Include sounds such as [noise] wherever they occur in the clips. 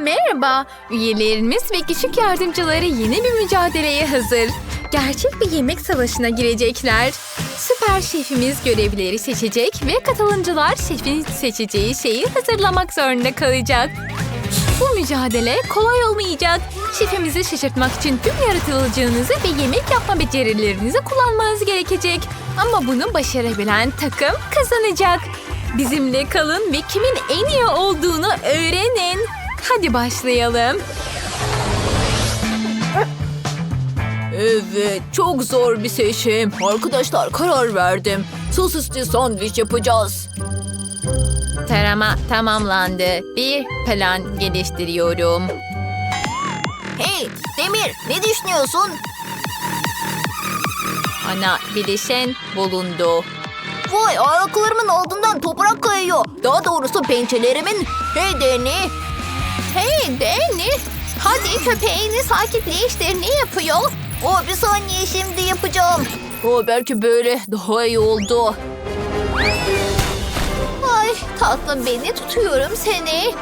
Merhaba, üyelerimiz ve küçük yardımcıları yeni bir mücadeleye hazır. Gerçek bir yemek savaşına girecekler. Süper şefimiz görevlileri seçecek ve katılımcılar şefin seçeceği şeyi hazırlamak zorunda kalacak. Bu mücadele kolay olmayacak. Şefimizi şaşırtmak için tüm yaratıcılığınızı ve yemek yapma becerilerinizi kullanmanız gerekecek. Ama bunu başarabilen takım kazanacak. Bizimle kalın ve kimin en iyi olduğunu öğrenin. Hadi başlayalım. Evet, çok zor bir seçim. Arkadaşlar karar verdim. Sosisli sandviç yapacağız. Tarama tamamlandı. Bir plan geliştiriyorum. Hey, Demir, ne düşünüyorsun? Ana bileşen bulundu. Vay, ayaklarımın altından toprak kayıyor. Daha doğrusu pençelerimin. Hey Deni. Hey Danny, hadi köpeğini sakinleştir. Ne yapıyor? O bir saniye şimdi yapacağım. O belki böyle daha iyi oldu. Ay tatlım beni tutuyorum seni.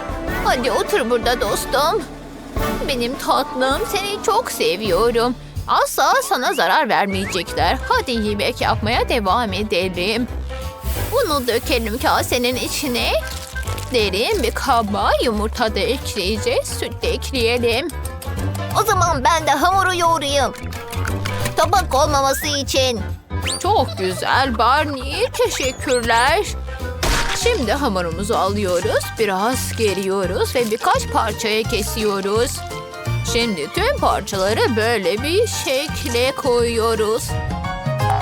Hadi otur burada dostum. Benim tatlım seni çok seviyorum. Asla sana zarar vermeyecekler. Hadi yemek yapmaya devam edelim. Bunu dökelim kasenin içine. Derin bir kaba yumurta da ekleyeceğiz. Süt de ekleyelim. O zaman ben de hamuru yoğurayım. Tabak olmaması için. Çok güzel Barney. Teşekkürler. Şimdi hamurumuzu alıyoruz. Biraz geriyoruz ve birkaç parçaya kesiyoruz. Şimdi tüm parçaları böyle bir şekle koyuyoruz.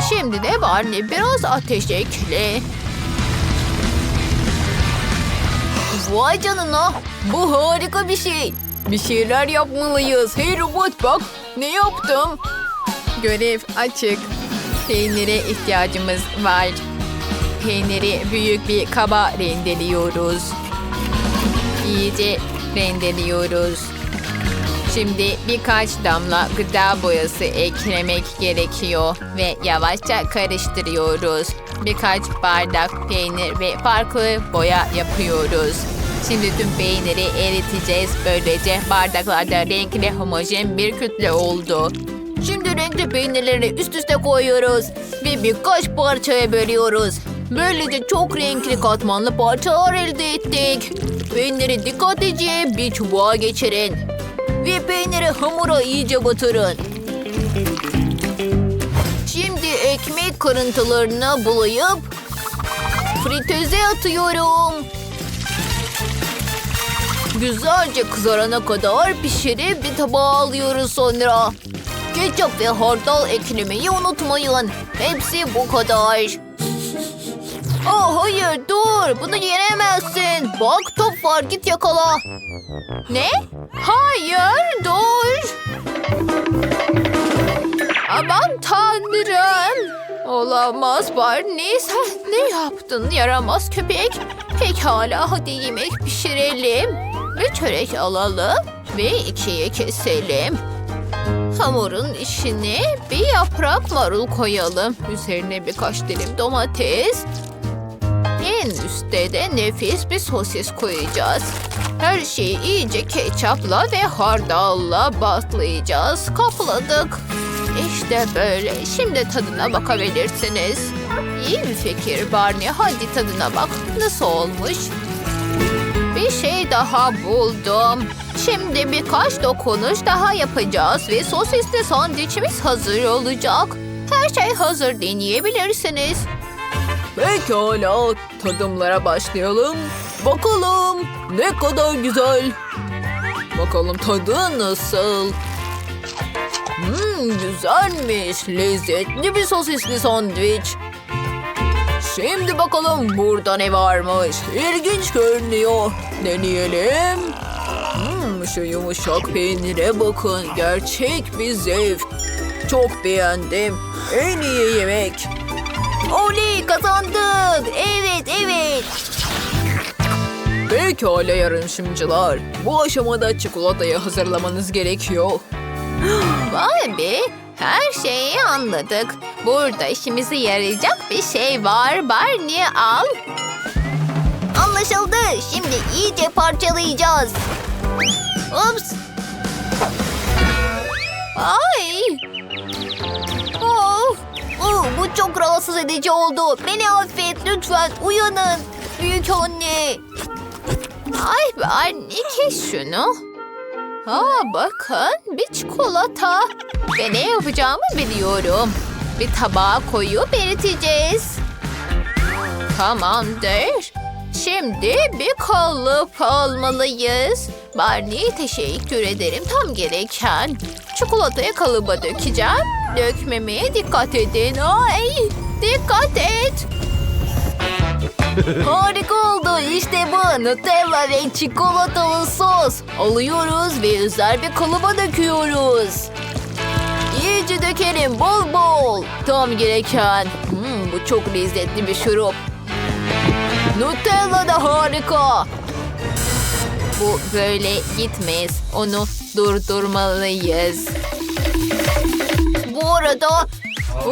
Şimdi de Barney biraz ateş ekle. Vay canına. Bu harika bir şey. Bir şeyler yapmalıyız. Hey robot bak. Ne yaptım? Görev açık. Peynire ihtiyacımız var. Peyniri büyük bir kaba rendeliyoruz. İyice rendeliyoruz. Şimdi birkaç damla gıda boyası eklemek gerekiyor ve yavaşça karıştırıyoruz. Birkaç bardak peynir ve farklı boya yapıyoruz. Şimdi tüm peyniri eriteceğiz. Böylece bardaklarda renkli homojen bir kütle oldu. Şimdi renkli peynirleri üst üste koyuyoruz. Ve birkaç parçaya bölüyoruz. Böylece çok renkli katmanlı parçalar elde ettik. Peyniri dikkatlice bir çubuğa geçirin. Ve peyniri hamura iyice batırın. Şimdi ekmek kırıntılarına bulayıp fritöze atıyorum. Güzelce kızarana kadar pişirip bir tabağa alıyoruz sonra. Ketçap ve hardal eklemeyi unutmayın. Hepsi bu kadar. Oh hayır dur bunu yenemezsin. Bak top var git yakala. Ne? Hayır, dur. Aman tanrım. Olamaz Barney. Sen ne yaptın yaramaz köpek? Pekala hadi yemek pişirelim. Bir çörek alalım ve ikiye keselim. Hamurun içine bir yaprak marul koyalım. Üzerine birkaç dilim domates. En üstte de nefis bir sosis koyacağız. Her şeyi iyice ketçapla ve hardalla batlayacağız. Kapladık. İşte böyle. Şimdi tadına bakabilirsiniz. İyi bir fikir Barney. Hadi tadına bak. Nasıl olmuş? Bir şey daha buldum. Şimdi birkaç dokunuş daha yapacağız ve sosisli sandviçimiz hazır olacak. Her şey hazır deneyebilirsiniz. Pekala tadımlara başlayalım. Bakalım ne kadar güzel. Bakalım tadı nasıl? Hmm, güzelmiş. Lezzetli bir sosisli sandviç. Şimdi bakalım burada ne varmış. İlginç görünüyor. Deneyelim. Hmm, şu yumuşak peynire bakın. Gerçek bir zevk. Çok beğendim. En iyi yemek. Oley kazandık. Evet evet. Pekala yarışımcılar. Bu aşamada çikolatayı hazırlamanız gerekiyor. [gasps] Vay be, her şeyi anladık. Burada işimize yarayacak bir şey var. Barney al. Anlaşıldı. Şimdi iyice parçalayacağız. Ups. Ay. Of. Oh, bu çok rahatsız edici oldu. Beni affet lütfen uyanın. Büyük anne. Ay Barney kes şunu. Ha bakın bir çikolata. Ve ne yapacağımı biliyorum. Bir tabağa koyup eriteceğiz. Tamamdır. Şimdi bir kalıp almalıyız. Barney teşekkür ederim tam gereken. Çikolatayı kalıba dökeceğim. Dökmemeye dikkat edin. Ay dikkat et. Harika oldu. İşte bu. Nutella ve çikolatalı sos. Alıyoruz ve özel bir kalıba döküyoruz. İyice dökelim bol bol. Tam gereken. Hmm, bu çok lezzetli bir şurup. Nutella da harika. Bu böyle gitmez. Onu durdurmalıyız. Bu arada...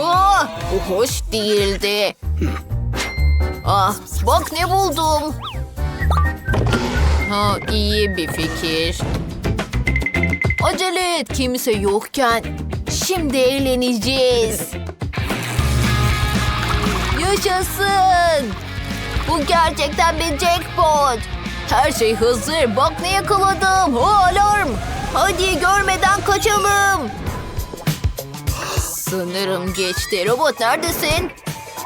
Ah, bu hoş değildi. Ah, bak ne buldum. Ha iyi bir fikir. Acele et kimse yokken. Şimdi eğleneceğiz. Yaşasın. Bu gerçekten bir jackpot. Her şey hazır. Bak ne yakaladım. O alarm. Hadi görmeden kaçalım. Sanırım geçti. Robot neredesin?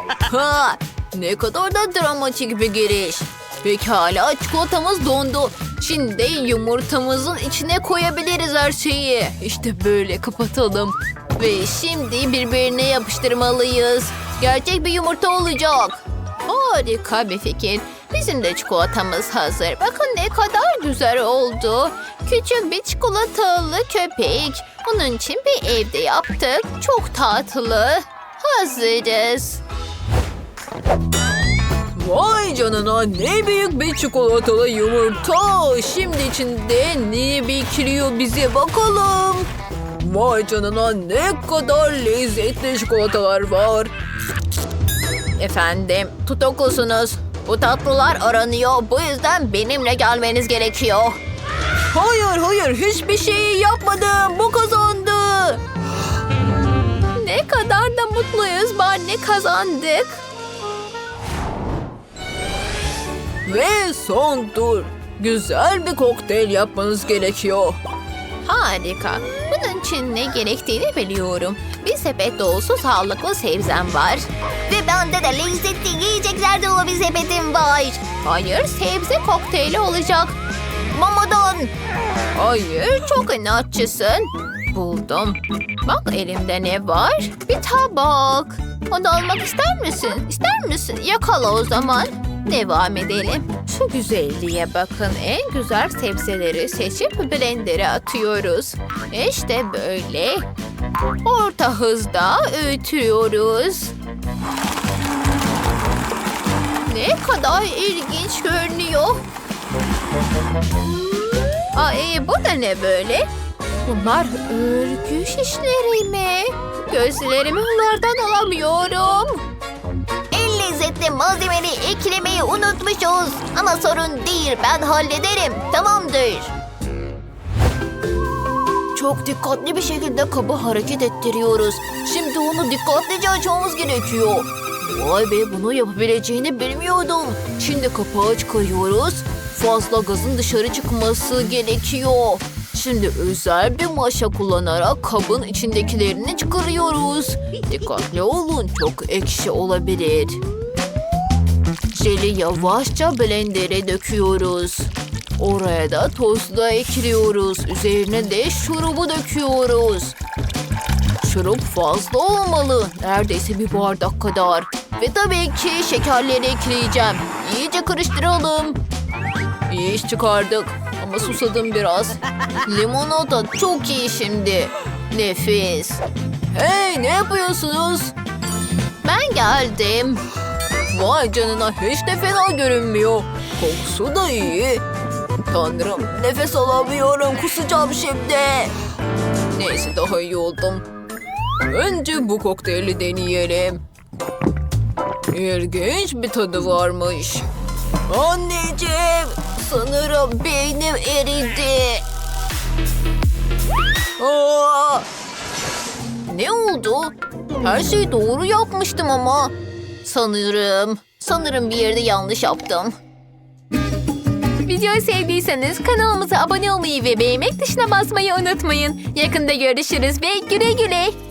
Ha, ne kadar da dramatik bir giriş. Pekala çikolatamız dondu. Şimdi yumurtamızın içine koyabiliriz her şeyi. İşte böyle kapatalım. Ve şimdi birbirine yapıştırmalıyız. Gerçek bir yumurta olacak. Harika bir fikir. Bizim de çikolatamız hazır. Bakın ne kadar güzel oldu. Küçük bir çikolatalı köpek. Onun için bir evde yaptık. Çok tatlı. Hazırız. Vay canına ne büyük bir çikolatalı yumurta. Şimdi içinde ne bekliyor bize bakalım. Vay canına ne kadar lezzetli çikolatalar var. Efendim tutuklusunuz. Bu tatlılar aranıyor. Bu yüzden benimle gelmeniz gerekiyor. Hayır hayır hiçbir şey yapmadım. Bu kazandı. Ne kadar da mutluyuz. Barney kazandık. Ve son tur. Güzel bir kokteyl yapmanız gerekiyor. Harika. Bunun için ne gerektiğini biliyorum. Bir sepet dolusu sağlıklı sebzem var. Ve bende de lezzetli yiyecekler dolu bir sepetim var. Hayır, sebze kokteyli olacak. Mamadan. Hayır, çok inatçısın. Buldum. Bak elimde ne var? Bir tabak. Onu almak ister misin? İster misin? Yakala o zaman. Devam edelim. Şu güzelliğe bakın. En güzel sebzeleri seçip blendere atıyoruz. İşte böyle. Orta hızda öğütüyoruz. Ne kadar ilginç görünüyor. Ay bu da ne böyle? Bunlar örgü şişleri mi? Gözlerimi onlardan alamıyorum. Lezzetli malzemeyi eklemeyi unutmuşuz. Ama sorun değil ben hallederim. Tamamdır. Çok dikkatli bir şekilde kabı hareket ettiriyoruz. Şimdi onu dikkatlice açmamız gerekiyor. Vay be bunu yapabileceğini bilmiyordum. Şimdi kapağı çıkarıyoruz. Fazla gazın dışarı çıkması gerekiyor. Şimdi özel bir maşa kullanarak kabın içindekilerini çıkarıyoruz. Dikkatli olun çok ekşi olabilir. Jeli yavaşça blendere döküyoruz. Oraya da tozlu ekliyoruz. Üzerine de şurubu döküyoruz. Şurup fazla olmalı. Neredeyse bir bardak kadar. Ve tabii ki şekerleri ekleyeceğim. İyice karıştıralım. İyi iş çıkardık. Ama susadım biraz. Limonata çok iyi şimdi. Nefis. Hey ne yapıyorsunuz? Ben geldim. Vay canına hiç de fena görünmüyor. Kokusu da iyi. Tanrım nefes alamıyorum kusacağım şimdi. Neyse daha iyi oldum. Önce bu kokteyli deneyelim. İlginç bir tadı varmış. Anneciğim sanırım beynim eridi. Aa! Ne oldu? Her şeyi doğru yapmıştım ama. Sanırım, sanırım bir yerde yanlış yaptım. Videoyu sevdiyseniz kanalımıza abone olmayı ve beğenmek tuşuna basmayı unutmayın. Yakında görüşürüz ve güle güle.